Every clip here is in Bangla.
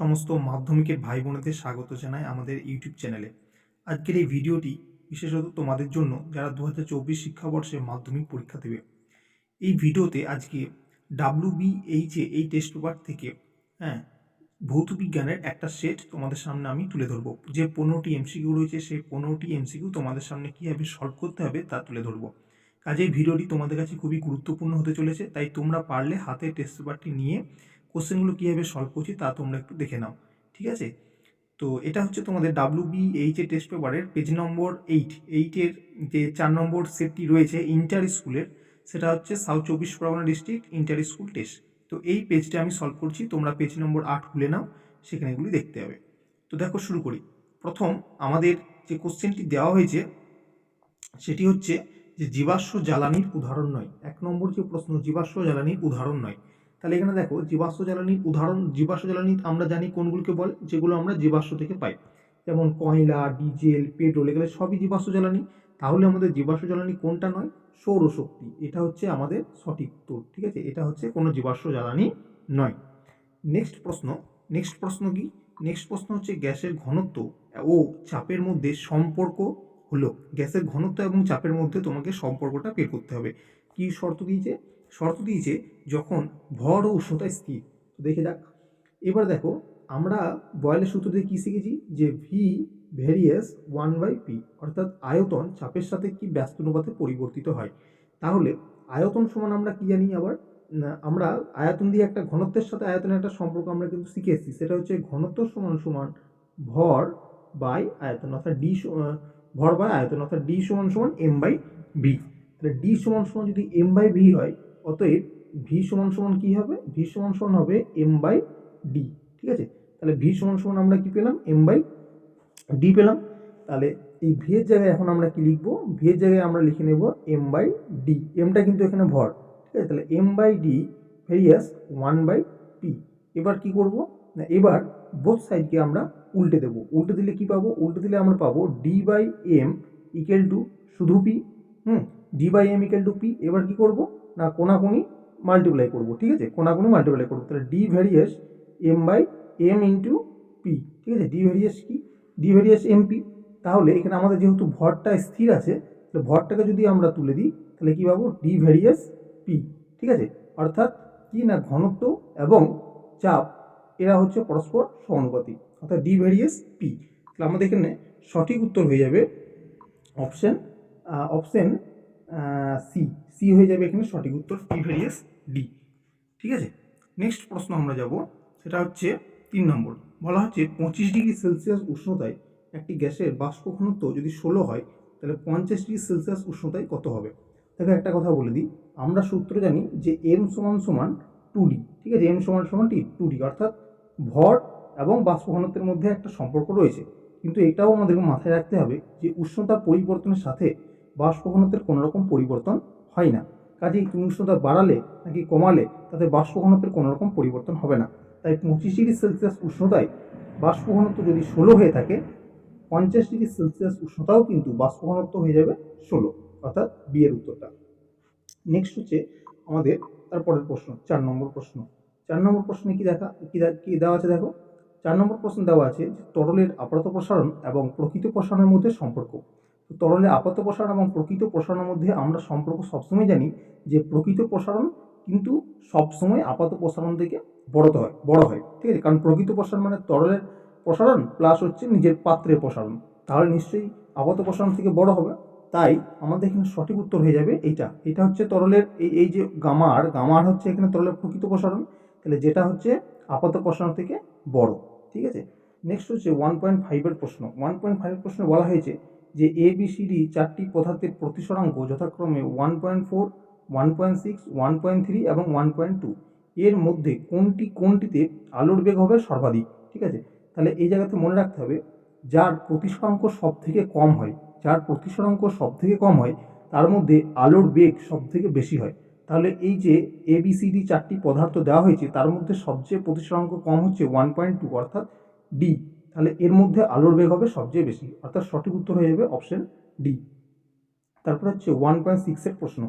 সমস্ত মাধ্যমিকের ভাই বোনেদের স্বাগত জানাই আমাদের ইউটিউব চ্যানেলে। আজকের এই ভিডিওটি বিশেষত তোমাদের জন্য যারা দু হাজার চব্বিশ শিক্ষাবর্ষে মাধ্যমিক পরীক্ষা দেবে। এই ভিডিওতে আজকে ডাব্লিউ বিএইচে এই টেস্ট পেপার থেকে হ্যাঁ ভৌত বিজ্ঞানের একটা সেট তোমাদের সামনে আমি তুলে ধরবো। যে পনেরোটি এমসিকিউ রয়েছে, সেই পনেরোটি এমসিকিউ তোমাদের সামনে কীভাবে সলভ করতে হবে তা তুলে ধরবো। কাজেই ভিডিওটি তোমাদের কাছে খুবই গুরুত্বপূর্ণ হতে চলেছে, তাই তোমরা পারলে হাতে টেস্ট পেপারটি নিয়ে কোশ্চেনগুলো কীভাবে সলভ করছি তা তোমরা একটু দেখে নাও, ঠিক আছে? তো এটা হচ্ছে তোমাদের ডাব্লু বি এইচ টেস্ট পেপারের পেজ নম্বর এইট এইটের যে চার নম্বর সেটটি রয়েছে ইন্টার স্কুলের সেটা হচ্ছে সাউথ চব্বিশ Pargana district inter school test তো এই পেজটা আমি সলভ করছি, তোমরা পেজ নম্বর আট খুলে নাও, সেখানে এগুলি দেখতে হবে। তো দেখো শুরু করি। প্রথম আমাদের যে কোশ্চেনটি দেওয়া হয়েছে, সেটি হচ্ছে যে জীবাশ্ম জ্বালানির উদাহরণ নয়। এক নম্বর যে প্রশ্ন, জীবাশ্ম জ্বালানির উদাহরণ নয়। তাহলে এখানে দেখো জীবাশ্ম জ্বালানির উদাহরণ, জীবাশ্ম জ্বালানি আমরা জানি কোনগুলোকে বলে? যেগুলো আমরা জীবাশ্ম থেকে পাই। যেমন কয়লা, ডিজেল, পেট্রোল, এগুলো সবই জীবাশ্ম জ্বালানি। তাহলে আমাদের জীবাশ্ম জ্বালানি কোনটা নয়? সৌরশক্তি। এটা হচ্ছে আমাদের সঠিক উত্তর, ঠিক আছে? এটা হচ্ছে কোনো জীবাশ্ম জ্বালানি নয়। নেক্সট প্রশ্ন নেক্সট প্রশ্ন কি? নেক্সট প্রশ্ন হচ্ছে গ্যাসের ঘনত্ব ও চাপের মধ্যে সম্পর্ক হলো। গ্যাসের ঘনত্ব এবং চাপের মধ্যে তোমাকে সম্পর্কটা বের করতে হবে। কি শর্ত দিয়েছে? শর্ত দিয়েছে যখন ভর ও উষ্ণতা স্থির। তো দেখে যাক। এবার দেখো, আমরা বয়েলের সূত্র দিয়ে কী শিখেছি? যে V varies one by P অর্থাৎ আয়তন চাপের সাথে কি ব্যস্ত অনুপাতে পরিবর্তিত হয়। তাহলে আয়তন সমান আমরা কি জানি আবার? আমরা আয়তন দিয়ে একটা ঘনত্বের সাথে আয়তনের একটা সম্পর্ক আমরা কিন্তু শিখে এসেছি। সেটা হচ্ছে ঘনত্ব সমান সমান ভর বাই আয়তন, অর্থাৎ ডি ভর বাই আয়তন, অর্থাৎ ডি সমান সমান এম বাই বি তাহলে ডি সমান সমান যদি এম বাই ভি হয় অতএব ভি সমান সমান কী হবে? ভি সমান সমান হবে এম বাই ডি ঠিক আছে? তাহলে ভি সমান সমান আমরা কি পেলাম? এম বাই ডি পেলাম। তাহলে এই ভি এর জায়গায় এখন আমরা কি লিখব? ভি এর জায়গায় আমরা লিখে নেব এম বাই ডি এমটা কিন্তু এখানে ভর, ঠিক আছে? তাহলে M by D varies one by P এবার কি করব? না, এবার বোথ সাইডকে আমরা উল্টে দেব। উল্টে দিলে কি পাবো? উল্টে দিলে আমরা পাবো D by M equal to শুধু P hmm? D by M equal to P এবার কি করব? না কোনাকুনি মাল্টিপ্লাই করব, ঠিক আছে? কোনাকুনি মাল্টিপ্লাই করব। তাহলে D varies M by M into P ঠিক আছে? ডি ভ্যারিয়াস কি? ডি ভ্যারিয়াস এম পি তাহলে এখানে আমাদের যেহেতু ভরটা স্থির আছে, তাহলে ভরটাকে যদি আমরা তুলে দিই, তাহলে কী পাবো? ডি ভ্যারিয়াস পি ঠিক আছে? অর্থাৎ কি না? ঘনত্ব এবং চাপ, এরা হচ্ছে পরস্পর সমানুপাতিক। অর্থাৎ ডি ভ্যারিয়াস পি তাহলে আমাদের এখানে সঠিক উত্তর হয়ে যাবে অপশন অপশন সি সি হয়ে যাবে এখানে সঠিক উত্তর পি ভ্যারিয়াস ডি ঠিক আছে? নেক্সট প্রশ্ন আমরা যাব, সেটা হচ্ছে তিন নম্বর। বলা হচ্ছে পঁচিশ ডিগ্রি সেলসিয়াস উষ্ণতায় একটি গ্যাসের বাষ্প ঘনত্ব যদি ষোলো হয়, তাহলে পঞ্চাশ ডিগ্রি সেলসিয়াস উষ্ণতায় কত হবে? দেখো একটা কথা বলে দিই, আমরা সূত্র জানি যে এম সমান সমান টু ডি ঠিক আছে? এম সমান সমান টি টু ডি অর্থাৎ ভর এবং বাষ্প ঘনত্বের মধ্যে একটা সম্পর্ক রয়েছে। কিন্তু এটাও আমাদেরকে মাথায় রাখতে হবে যে উষ্ণতার পরিবর্তনের সাথে বাষ্প ঘনত্বের কোনো রকম পরিবর্তন হয় না। কাজেই তুমি উষ্ণতা বাড়ালে নাকি কমালে, তাতে বাষ্প ঘনত্বের কোনো রকম পরিবর্তন হবে না। তাই পঁচিশ ডিগ্রি সেলসিয়াস উষ্ণতায় বাষ্প ঘনত্ব যদি ষোলো হয়ে থাকে, পঞ্চাশ ডিগ্রি সেলসিয়াস উষ্ণতাও কিন্তু বাষ্প ঘনত্ব হয়ে যাবে ষোলো। অর্থাৎ বিয়ের উত্তরটা। নেক্সট হচ্ছে আমাদের তারপরের প্রশ্ন, চার নম্বর প্রশ্ন। চার নম্বর প্রশ্নে কি দেখা, কি কি দেওয়া আছে দেখো? চার নম্বর প্রশ্ন দেওয়া আছে তরলের আপাত প্রসারণ এবং প্রকৃত প্রসারণের মধ্যে সম্পর্ক। তো তরলের আপাত প্রসারণ এবং প্রকৃত প্রসারণের মধ্যে আমরা সম্পর্ক সবসময় জানি যে প্রকৃত প্রসারণ কিন্তু সবসময় আপাত প্রসারণ থেকে বড় হয় বড় হয়, ঠিক আছে? কারণ প্রকৃত প্রসারণ মানে তরলের প্রসারণ প্লাস হচ্ছে নিজের পাত্রের প্রসারণ। তাহলে নিশ্চয়ই আপাত প্রসারণ থেকে বড় হবে। তাই আমাদের এখানে সঠিক উত্তর হয়ে যাবে এইটা। এটা হচ্ছে তরলের এই এই যে গামার গামার হচ্ছে এখানে তরলের প্রকৃত প্রসারণ। তাহলে যেটা হচ্ছে আপাত প্রসারণ থেকে বড়, ঠিক আছে? নেক্সট হচ্ছে ওয়ান পয়েন্ট ফাইভের প্রশ্ন। ওয়ান পয়েন্ট ফাইভের প্রশ্নে বলা হয়েছে যে এ বি সি ডি চারটি পদার্থের প্রতিসরাঙ্ক যথাক্রমে one point four one point six one point three এবং ওয়ান পয়েন্ট টু এর মধ্যে কোনটি, কোনটিতে আলোর বেগ হবে সর্বাধিক? ঠিক আছে? তাহলে এই জায়গাতে মনে রাখতে হবে, যার প্রতিসরাঙ্ক সব থেকে কম হয়, যার প্রতিসরাঙ্ক সব থেকে কম হয়, তার মধ্যে আলোর বেগ সব থেকে বেশি হয়। তাহলে এই যে এ বি সি ডি চারটি পদার্থ দেওয়া হয়েছে, তার মধ্যে সবচেয়ে প্রতিসরাঙ্ক কম হচ্ছে ওয়ান পয়েন্ট টু অর্থাৎ ডি তাহলে এর মধ্যে আলোর বেগ হবে সবচেয়ে বেশি। অর্থাৎ সঠিক উত্তর হয়ে যাবে অপশন ডি তারপর হচ্ছে ওয়ান পয়েন্ট সিক্সের প্রশ্ন।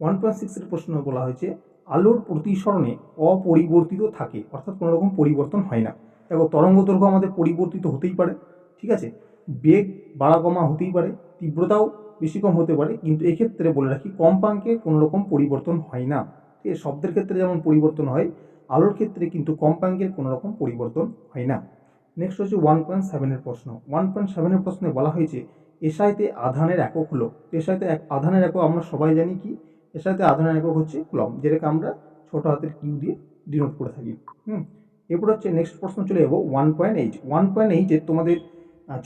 ওয়ান পয়েন্ট সিক্সের প্রশ্ন বলা হয়েছে, আলোর প্রতিসরণে অপরিবর্তিত থাকে, অর্থাৎ কোনো রকম পরিবর্তন হয় না। দেখো, তরঙ্গ দৈর্ঘ্য আমাদের পরিবর্তিত হতেই পারে, ঠিক আছে? বেগ বাড়া কমা হতেই পারে, তীব্রতাও বেশি কম হতে পারে, কিন্তু এক্ষেত্রে বলে রাখি কম্পাঙ্কে কোনো রকম পরিবর্তন হয় না। ঠিক আছে? শব্দের ক্ষেত্রে যেমন পরিবর্তন হয়, আলোর ক্ষেত্রে কিন্তু কম্পাঙ্কের কোনো রকম পরিবর্তন হয় না। নেক্সট হচ্ছে ওয়ান পয়েন্ট সেভেনের প্রশ্ন। ওয়ান পয়েন্ট সেভেনের প্রশ্নে বলা হয়েছে এসআইতে আধানের একক হলো এসআইতে এক, আধানের একক আমরা সবাই জানি কি? এসআইতে আধানের একক হচ্ছে কুলম, যেটাকে আমরা ছোট হাতের কিউ দিয়ে ডিনোট করে থাকি। হুম? এরপর হচ্ছে নেক্সট প্রশ্ন চলে যাব one point eight one point এইটে তোমাদের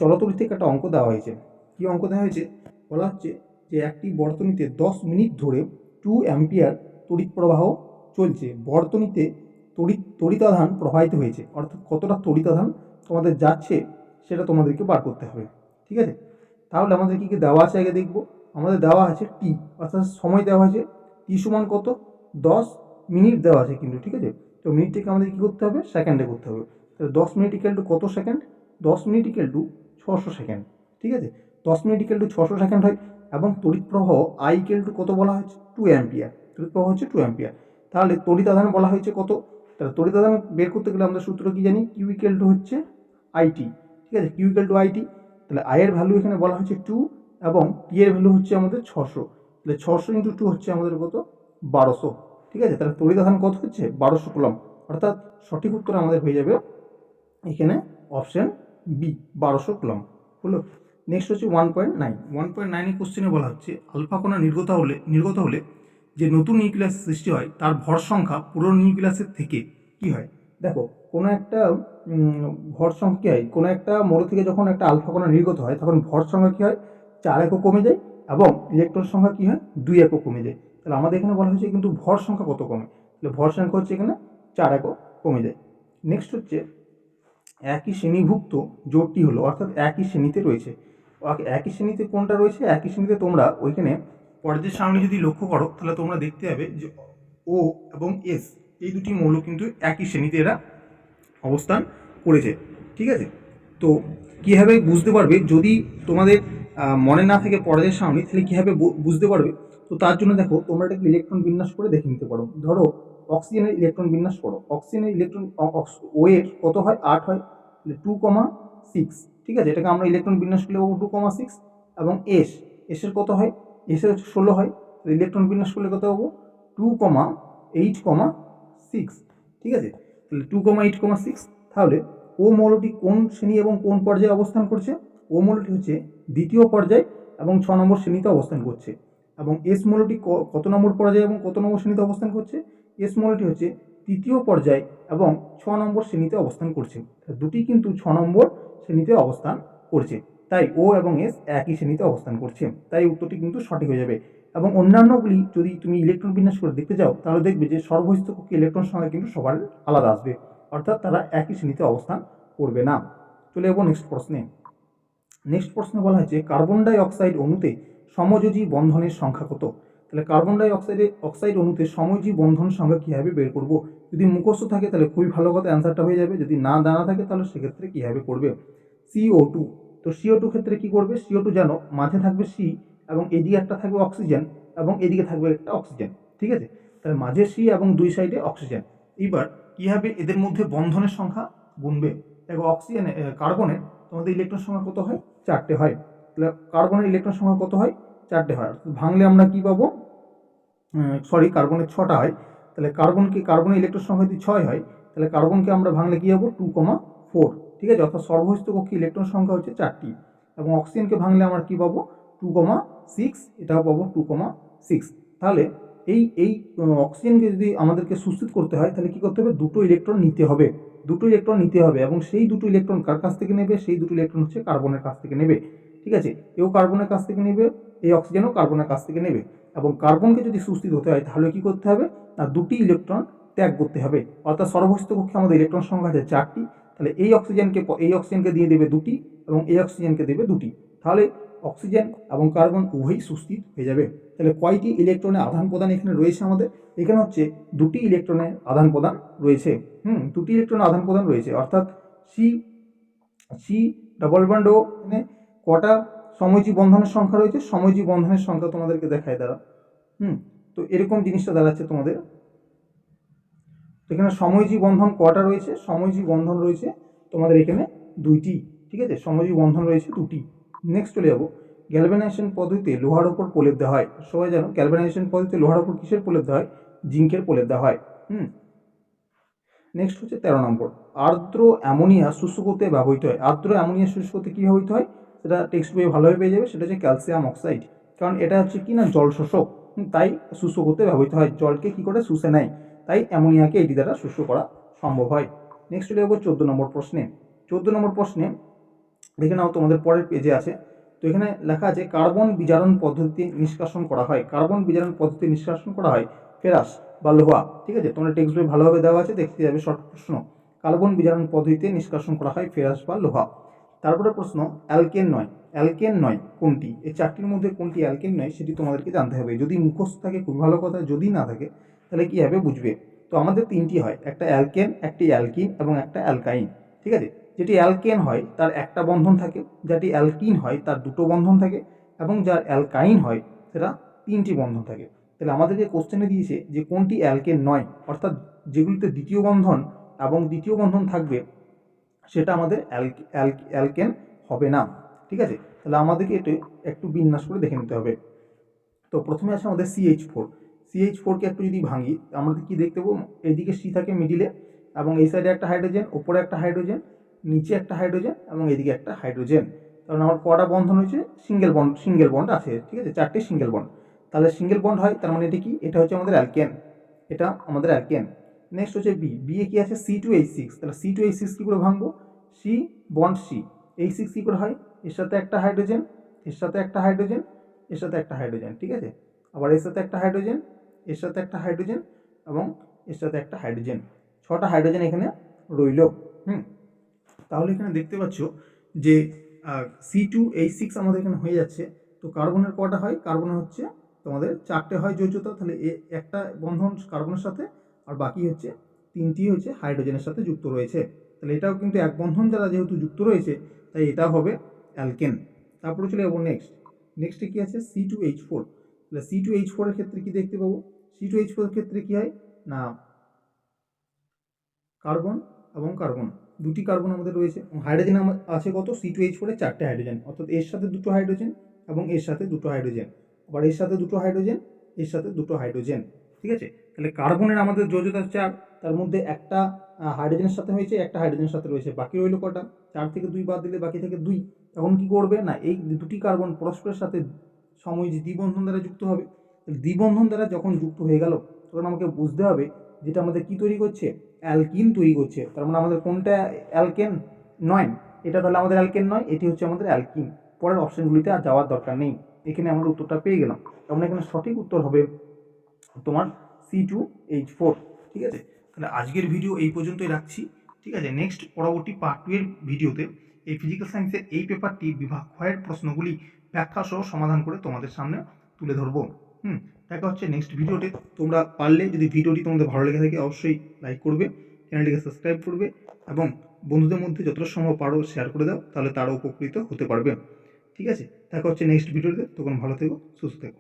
চলতরি থেকে একটা অঙ্ক দেওয়া হয়েছে। কী অঙ্ক দেওয়া হয়েছে? বলা হচ্ছে যে একটি বর্তনীতে দশ মিনিট ধরে টু অ্যাম্পিয়ার তড়িৎ প্রবাহ চলছে। বর্তনীতে তড়িৎ, তড়িতাধান প্রবাহিত হয়েছে। অর্থাৎ কতটা তড়িতাধান তোমাদের যাচ্ছে, সেটা তোমাদেরকে বার করতে হবে। ঠিক আছে? তাহলে আমাদের কী কী দেওয়া আছে আগে দেখব। আমাদের দেওয়া আছে টি অর্থাৎ সময় দেওয়া আছে। টি সমান কত? দশ মিনিট দেওয়া আছে কিন্তু, ঠিক আছে? তো মিনিটটাকে আমাদের কী করতে হবে? সেকেন্ডে করতে হবে। তাহলে দশ মিনিট ইকাল টু কত সেকেন্ড? দশ মিনিট ইকাল টু ছশো সেকেন্ড। ঠিক আছে? দশ মিনিট ইকাল টু ছশো সেকেন্ড হয় এবং তড়িৎ প্রবাহ আই ইকাল টু কত বলা হয়েছে? টু অ্যাম্পিয়ার তড়িৎ প্রবাহ হচ্ছে টু অ্যাম্পিয়ার তাহলে তড়িৎ আধান বলা হয়েছে কত? তাহলে তড়িৎ আধান বের করতে গেলে আমরা সূত্র কী জানি? কিউ ইকাল টু হচ্ছে আইটি ঠিক আছে? Q equal to I T তাহলে আই এর ভ্যালু এখানে বলা হচ্ছে টু এবং টি এর ভ্যালু হচ্ছে আমাদের ছশো। তাহলে ছশো ইন্টু টু হচ্ছে আমাদের কত? বারোশো, ঠিক আছে? তাহলে আধান কত হচ্ছে? বারোশো কুলম অর্থাৎ সঠিক উত্তর আমাদের হয়ে যাবে এখানে অপশান বি বারোশো কুলম হলো? নেক্সট হচ্ছে one point nine one point নাইনের কোশ্চেনে বলা হচ্ছে, আলফা কণা নির্গত হলে নির্গত হলে যে নতুন নিউক্লিয়াস সৃষ্টি হয়, তার ভর সংখ্যা পুরনো নিউক্লিয়াসের থেকে কি হয়? দেখো, কোনো একটা ভর সংখ্যা কী হয়? কোনো একটা মৌল থেকে যখন একটা আলফা কণা নির্গত হয়, তখন ভর সংখ্যা কী হয়? চার একক কমে যায় এবং ইলেকট্রন সংখ্যা কী হয়? দুই একক কমে যায়। তাহলে আমাদের এখানে বলা হয়েছে কিন্তু ভর সংখ্যা কত কমে? তাহলে ভর সংখ্যা হচ্ছে এখানে চার একক কমে যায়। নেক্সট হচ্ছে, একই শ্রেণীভুক্ত জোটটি হলো, অর্থাৎ একই শ্রেণীতে রয়েছে। একই শ্রেণীতে কোনটা রয়েছে? একই শ্রেণীতে তোমরা ওইখানে পর্যায়ের সামনে যদি লক্ষ্য করো, তাহলে তোমরা দেখতে পাবে যে ও এবং এস, এই দুটি মৌল কিন্তু একই শ্রেণীতে এরা অবস্থান করেছে। ঠিক আছে? তো কীভাবে বুঝতে পারবে? যদি তোমাদের মনে না থাকে পর্যায়ের সামনে, তাহলে কীভাবে বুঝতে পারবে? তো তার জন্য দেখো, তোমরা এটাকে ইলেকট্রন বিন্যাস করে দেখে নিতে পারো। ধরো, অক্সিজেনের ইলেকট্রন বিন্যাস করো। অক্সিজেনের ইলেকট্রন ওয়েট কত হয়? আট হয়। Two comma six. ঠিক আছে? এটাকে আমরা ইলেকট্রন বিন্যাস করলে টু কমা সিক্স এবং এস। এসের কত হয়? হচ্ছে ষোলো হয় ইলেকট্রন বিন্যাস করলে কত হব? Two comma eight comma six ঠিক আছে? তাহলে two comma eight comma six তাহলে ও মৌলটি কোন শ্রেণি এবং কোন পর্যায়ে অবস্থান করছে? ও মৌলটি হচ্ছে দ্বিতীয় পর্যায়ে এবং ছ নম্বর শ্রেণীতে অবস্থান করছে। এবং এস মৌলটি কত নম্বর পর্যায়ে এবং কত নম্বর শ্রেণীতে অবস্থান করছে? এস মৌলটি হচ্ছে তৃতীয় পর্যায়ে এবং ছ নম্বর শ্রেণীতে অবস্থান করছে। দুটি কিন্তু ছ নম্বর শ্রেণীতে অবস্থান করছে। তাই ও এবং এস একই শ্রেণীতে অবস্থান করছে। তাই উত্তরটি কিন্তু সঠিক হয়ে যাবে। এবং অন্যান্যগুলি যদি তুমি ইলেকট্রন বিন্যাস করে দেখতে যাও তাহলে দেখবে যে সর্বহিত কক্ষে ইলেকট্রন সংখ্যা কিন্তু সবার আলাদা আসবে। অর্থাৎ তারা একই শ্রেণীতে অবস্থান করবে না। চলে যাব নেক্সট প্রশ্নে। নেক্সট প্রশ্নে বলা হয়েছে কার্বন ডাই অক্সাইড অণুতে সমযোজী বন্ধনের সংখ্যা কত? তাহলে কার্বন ডাই অক্সাইডে অক্সাইড অণুতে সমযোজী বন্ধন সংখ্যা কীভাবে বের করব? যদি মুখস্থ থাকে, তাহলে খুবই ভালো কথা অ্যান্সারটা হয়ে যাবে। যদি না জানা থাকে, তাহলে সেক্ষেত্রে কীভাবে করবে? সিও টু তো সিও টু ক্ষেত্রে কী করবে? সিও টু জানো মাঝে থাকবে সি এবং এদিকে একটা থাকবে অক্সিজেন এবং এদিকে থাকবে একটা অক্সিজেন ঠিক আছে? তাহলে মাঝে সি এবং দুই সাইডে অক্সিজেন এইবার হবে? এদের মধ্যে বন্ধনের সংখ্যা গুনবে। দেখো অক্সিজেন কার্বনের তোমাদের ইলেকট্রন সংখ্যা কত হয়? চারটে হয়। তাহলে কার্বনের ইলেকট্রন সংখ্যা কত হয়? চারটে হয়। ভাঙলে আমরা কী পাবো? সরি কার্বনের ছটা হয়। তাহলে কার্বনকে কার্বনের ইলেকট্রন সংখ্যা যদি ছয় হয়, তাহলে কার্বনকে আমরা ভাঙলে কী পাবো? টু কমা ফোর ঠিক আছে? অর্থাৎ সর্বহিত কক্ষে ইলেকট্রন সংখ্যা হচ্ছে চারটি। এবং অক্সিজেনকে ভাঙলে আমরা কী পাবো? টু কমা সিক্স এটাও পাবো টু কমা সিক্স তাহলে এই এই অক্সিজেনকে যদি আমাদেরকে সুস্থিত করতে হয়, তাহলে কী করতে হবে? দুটো ইলেকট্রন নিতে হবে। দুটো ইলেকট্রন নিতে হবে এবং সেই দুটো ইলেকট্রন কার কাছ থেকে নেবে? সেই দুটো ইলেকট্রন হচ্ছে কার্বনের কাছ থেকে নেবে। ঠিক আছে? এও কার্বনের কাছ থেকে নেবে এই অক্সিজেনও কার্বনের কাছ থেকে নেবে। এবং কার্বনকে যদি সুস্থিত হতে হয়, তাহলে কী করতে হবে? না দুটি ইলেকট্রন ত্যাগ করতে হবে। অর্থাৎ সর্বস্থ কক্ষে আমাদের ইলেকট্রন সংখ্যা আছে চারটি। তাহলে এই অক্সিজেনকে এই অক্সিজেনকে দিয়ে দেবে দুটি এবং এই অক্সিজেনকে দেবে দুটি। তাহলে অক্সিজেন এবং কার্বন উভয়ই সুস্থিত হয়ে যাবে। তাহলে কয়টি ইলেকট্রনের আদান প্রদান এখানে রয়েছে আমাদের? এখানে হচ্ছে দুটি ইলেকট্রনের আদান প্রদান রয়েছে। হুম, দুটি ইলেকট্রনের আদান প্রদান রয়েছে। অর্থাৎ সি সি ডবল বন্ড এখানে কটা সমযোজী বন্ধনের সংখ্যা রয়েছে? সমযোজী বন্ধনের সংখ্যা তোমাদেরকে দেখায় তারা হুম, তো এরকম জিনিসটা দাঁড়াচ্ছে তোমাদের এখানে সময়োজী বন্ধন কটা রয়েছে? সময়োজী বন্ধন রয়েছে তোমাদের এখানে দুইটি, ঠিক আছে? সমযোজী বন্ধন রয়েছে দুটি। নেক্সট চলে যাব। গ্যালভানাইজেশন পদ্ধতিতে লোহার ওপর প্রলেপ দেওয়া হয়। সবাই জানো গ্যালভানাইজেশন পদ্ধতিতে লোহার ওপর কিসের প্রলেপ দেওয়া হয়? জিঙ্কের প্রলেপ দেওয়া হয়। হুম? নেক্সট হচ্ছে তেরো নম্বর। আর্দ্র অ্যামোনিয়া শুষ্ক করতে ব্যবহৃত হয়। আর্দ্র অ্যামোনিয়া শুষ্ক করতে কী ব্যবহৃত হয়? সেটা টেক্সট বইয়ে ভালোভাবে পেয়ে যাবে। সেটা হচ্ছে ক্যালসিয়াম অক্সাইড কারণ এটা হচ্ছে কি না? জল শোষক তাই শুষ্ক করতে ব্যবহৃত হয়। জলকে কী করে? শুষে নেয়। তাই অ্যামোনিয়াকে এটি দ্বারা শুষ্ক করা সম্ভব হয়। নেক্সট চলে যাব চোদ্দ নম্বর প্রশ্নে। চোদ্দ নম্বর প্রশ্নে দেখে নাও তোমাদের পরের পেজে আছে। তো এখানে লেখা আছে, কার্বন বিজারণ পদ্ধতিতে নিষ্কাশন করা হয়। কার্বন বিজারণ পদ্ধতিতে নিষ্কাশন করা হয় ফেরাস বা লোহা, ঠিক আছে? তোমরা টেক্সট বই ভালোভাবে দেওয়া আছে, দেখতে যাবে শর্ট প্রশ্ন। কার্বন বিজারণ পদ্ধতিতে নিষ্কাশন করা হয় ফেরাস বা লোহা। তারপরে প্রশ্ন, অ্যালকেন নয়। অ্যালকেন নয় কোনটি? এই চারটির মধ্যে কোনটি অ্যালকেন নয় সেটি তোমাদেরকে জানতে হবে। যদি মুখস্থ থাকে, খুব ভালো কথা। যদি না থাকে তাহলে কী হবে বুঝবে? তো আমাদের তিনটি হয়, একটা অ্যালকেন, একটি অ্যালকিন এবং একটা অ্যালকাইন, ঠিক আছে? যেটি অ্যালকেন হয়, তার একটা বন্ধন থাকে, যেটি অ্যালকিন হয়, তার দুটো বন্ধন থাকে এবং যার অ্যালকাইন হয়, সেটা তিনটি বন্ধন থাকে। তাহলে আমাদেরকে কোশ্চেনে দিয়েছে যে কোনটি অ্যালকেন নয়, অর্থাৎ যেগুলিতে দ্বিতীয় বন্ধন এবং দ্বিতীয় বন্ধন থাকবে, সেটা আমাদের অ্যাল- অ্যাল- অ্যালকেন হবে না, ঠিক আছে? তাহলে আমাদেরকে এটা একটু বিন্যাস করে দেখে নিতে হবে। তো প্রথমে আছে আমাদের সিএইচ ফোর সিএইচ ফোরকে একটু যদি ভাঙি, আমরা কি দেখতে পাবো? এদিকে সি থাকে মিডিলে এবং এই সাইডে একটা হাইড্রোজেন ওপরে একটা হাইড্রোজেন নিচে একটা হাইড্রোজেন এবং এদিকে একটা হাইড্রোজেন কারণ আমার কটা বন্ধন হয়েছে সিঙ্গেল বন্ড সিঙ্গেল বন্ড আছে, ঠিক আছে? চারটে সিঙ্গেল বন্ড তাহলে সিঙ্গেল বন্ড হয়, তার মানে এটা কি? এটা হচ্ছে আমাদের অ্যালকেন এটা আমাদের অ্যালকেন নেক্সট হচ্ছে বি বি এ কি আছে? সি টু এইচ সিক্স তাহলে সি টু এইচ সিক্স কী করে ভাঙবো? C bond C H six কী করে হয়? এর সাথে একটা হাইড্রোজেন এর সাথে একটা হাইড্রোজেন এর সাথে একটা হাইড্রোজেন ঠিক আছে? আবার এর সাথে একটা হাইড্রোজেন এর সাথে একটা হাইড্রোজেন এবং এর সাথে একটা হাইড্রোজেন ছটা হাইড্রোজেন এখানে রইল। হুম? তাহলে এখানে দেখতে পাচ্ছ যে সি টু এইচ সিক্স আমাদের এখানে হয়ে যাচ্ছে। তো কার্বনের কটা হয়? কার্বনের হচ্ছে তোমাদের চারটে হয় যোজ্যতা তাহলে এ একটা বন্ধন কার্বনের সাথে, আর বাকি হচ্ছে তিনটি হচ্ছে হাইড্রোজেনের সাথে যুক্ত রয়েছে। তাহলে এটাও কিন্তু এক বন্ধন দ্বারা যেহেতু যুক্ত রয়েছে, তাই এটা হবে অ্যালকেন তারপরে চলে যাব নেক্সট নেক্সটে কী আছে? সি টু এইচ ফোর তাহলে সি টু এইচ ফোরের ক্ষেত্রে কি দেখতে পাবো? সি টু এইচ ফোরের ক্ষেত্রে কী হয়? না। কার্বন এবং কার্বন। দুটি কার্বন আমাদের রয়েছে। হাইড্রোজেন আছে কত? সি টু এইচ ফোরে চারটে হাইড্রোজেন। অর্থাৎ এর সাথে দুটো হাইড্রোজেন এবং এর সাথে দুটো হাইড্রোজেন। আবার এর সাথে দুটো হাইড্রোজেন, এর সাথে দুটো হাইড্রোজেন। ঠিক আছে? তাহলে কার্বনের আমাদের যোজ্যতা চার, তার মধ্যে একটা হাইড্রোজেনের সাথে হয়েছে, একটা হাইড্রোজেনের সাথে রয়েছে। বাকি রইল কটা? চার থেকে দুই বাদ দিলে বাকি থেকে দুই। তখন কি করবে? না, এই দুটি কার্বন পরস্পরের সাথে সময় যে দ্বিবন্ধন দ্বারা যুক্ত হবে দ্বিবন্ধন দ্বারা যখন যুক্ত হয়ে গেল, তখন আমাকে বুঝতে হবে যেটা আমাদের কি তৈরি করছে? অ্যালকিন তৈরি করছে। তার মানে আমাদের কোনটা অ্যালকেন নয়, এটা তাহলে আমাদের অ্যালকেন নয়, এটি হচ্ছে আমাদের অ্যালকিন। পরের অপশনগুলিতে আর যাওয়ার দরকার নেই। এখানে আমরা উত্তরটা পেয়ে গেলাম। তার মানে এখানে সঠিক উত্তর হবে তোমার সি টু এইচ ফোর ঠিক আছে? তাহলে আজকের ভিডিও এই পর্যন্তই রাখছি, ঠিক আছে? নেক্সট পরবর্তী পার্ট টু এর ভিডিওতে এই ফিজিক্যাল সায়েন্সের এই পেপারটি বিভাগ ক্ষয়ের প্রশ্নগুলি ব্যাখ্যা সহ সমাধান করে তোমাদের সামনে তুলে ধরবো। হুম, দেখা হচ্ছে নেক্সট ভিডিওতে তোমরা পারলে যদি ভিডিওটি তোমাদের ভালো লেগে থাকে অবশ্যই লাইক করবে চ্যানেলটিকে সাবস্ক্রাইব করবে এবং বন্ধুদের মধ্যে যতটা সম্ভব পারো শেয়ার করে দাও, তাহলে তারা উপকৃত হতে পারবে। ঠিক আছে, দেখা হচ্ছে নেক্সট ভিডিওতে তখন ভালো থেকো, সুস্থ থেকো।